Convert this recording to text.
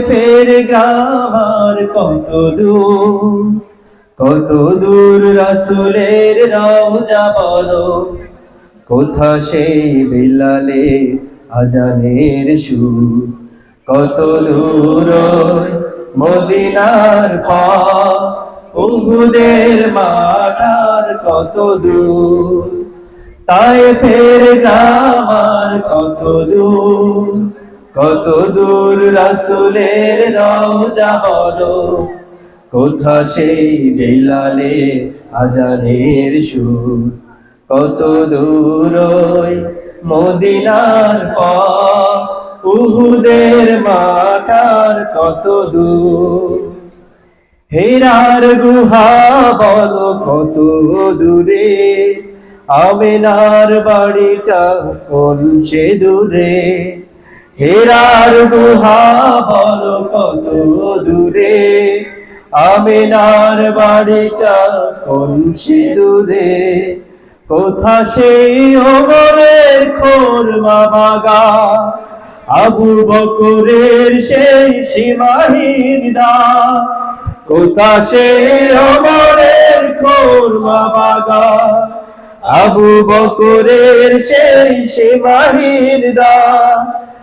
ফের গ্রামার কত দূর? কত দূর রাসুলের রওজা বলো? কোথা সেই বিলালে আজানের সুর? কত দূর মদিনার পা উহুদের মাঠার কত দূর? তাই ফের গ্রামার কত দূর? কত দূর রাসুলের রওজা বলো কোথা সেই বেলালে আজানের সুর? কত দূর মদিনার পর উহুদের মাঠার কত দূর? হেরার গুহা বলো কত দূরে? আমেনার বাড়িটা কোন সে দূরে? হেরার গুহা বলো কত দূরে? আমিনার বাড়িটা কোন সে দূরে কোথা সেই ওমরের খোরমা বাগা? আবু বকরের সেই সীমাহীন দা। কোথা সেই ওমরের খোরমা বাগা? আবু বকরের সেই সীমাহীন দা।